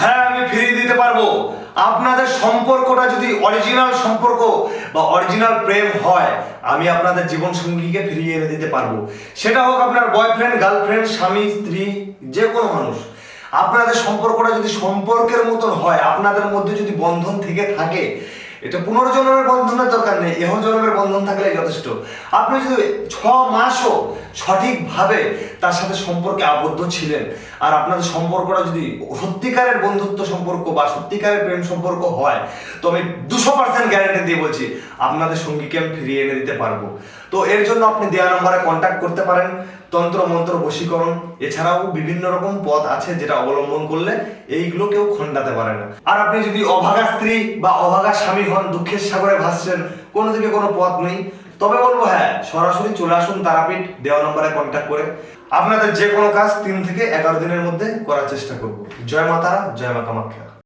হ্যাঁ আমি ফিরিয়ে দিতে পারব। আপনাদের সম্পর্কটা যদি অরিজিনাল সম্পর্ক বা অরিজিনাল প্রেম হয়, আমি আপনাদের জীবন সঙ্গীকে ফিরিয়ে এনে দিতে পারব। সেটা হোক আপনার বয়ফ্রেন্ড গার্লফ্রেন্ড স্বামী, স্ত্রী, যে কোনো মানুষ। আপনাদের সম্পর্কটা যদি সম্পর্কের মতন হয়, আপনাদের মধ্যে যদি বন্ধন থেকে থাকে এটা পুনর্জন্মের বন্ধনের দরকার নেই এহ জন্মের বন্ধন থাকলে যথেষ্ট। আপনি যদি ছ মাসও সঠিকভাবে তার সাথে সম্পর্কে আবদ্ধ ছিলেন, আর আপনাদের সম্পর্কটা যদি সত্যিকারের বন্ধুত্ব সম্পর্ক বা সত্যিকারের প্রেম সম্পর্ক হয়, তো আমি দুশো পার্সেন্ট গ্যারান্টি দিয়ে বলছি, আপনাদের সঙ্গীকে আমি ফিরিয়ে এনে দিতে পারব। তো এর জন্য আপনি দেওয়া নম্বরে কন্ট্যাক্ট করতে পারেন, তন্ত্র, মন্ত্র, বশীকরণ, এছাড়াও বিভিন্ন রকম পথ আছে যেটা অবলম্বন করলে এইগুলো কেউ খণ্ডাতে পারে না। আর আপনি যদি অভাগা স্ত্রী বা অভাগা স্বামী হন দুঃখের সাগরে ভাসছেন, কোনো দিকে কোনো পথ নেই। তবে বলব হ্যাঁ সরাসরি চলে আসুন তারাপীঠ দেওয়া নম্বরে কন্ট্যাক্ট করে। আপনাদের যে কোনো কাজ তিন থেকে এগারো দিনের মধ্যে করার চেষ্টা করব। জয় মাতারা জয় মা কামাখ্যা।